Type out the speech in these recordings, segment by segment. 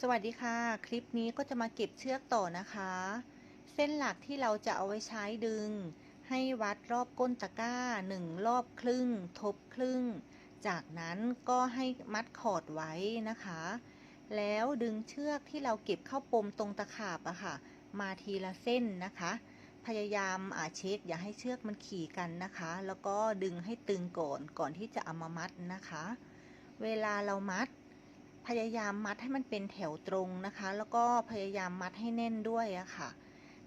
สวัสดีค่ะ คลิปนี้ก็จะมาเก็บเชือกต่อนะคะ เส้นหลักที่เราจะเอาไว้ใช้ดึง ให้วัดรอบก้นตะกร้าหนึ่งรอบครึ่ง ทบครึ่ง จากนั้นก็ให้มัดขอดไว้นะคะ แล้วดึงเชือกที่เราเก็บเข้าปมตรงตะขาบอะค่ะ มาทีละเส้นนะคะ พยายามอาเช็คอย่าให้เชือกมันขี่กันนะคะ แล้วก็ดึงให้ตึงก่อนก่อนที่จะเอามามัดนะคะ เวลาเรามัด พยายามมัดให้มันเป็นแถวตรงนะคะ แล้วก็พยายามมัดให้แน่นด้วยอะค่ะ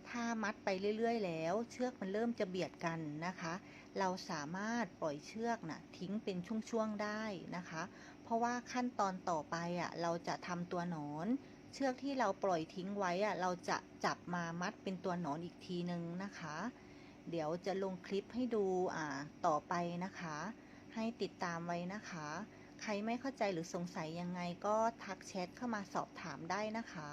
ถ้ามัดไปเรื่อยๆ แล้ว เชือกมันเริ่มจะเบียดกันนะคะ เราสามารถปล่อยเชือกนะ่ะทิ้งเป็นช่วงๆได้นะคะ เพราะว่าขั้นตอนต่อไปอะเราจะทำตัวหนอน เชือกที่เราปล่อยทิ้งไว้อะเราจะจับมามัดเป็นตัวหนอนอีกทีนึงนะคะ เดี๋ยวจะลงคลิปให้ดูอ่าต่อไปนะคะ ให้ติดตามไว้นะคะ ใครไม่เข้าใจหรือสงสัยยังไงก็ทักแชทเข้ามาสอบถามได้นะคะ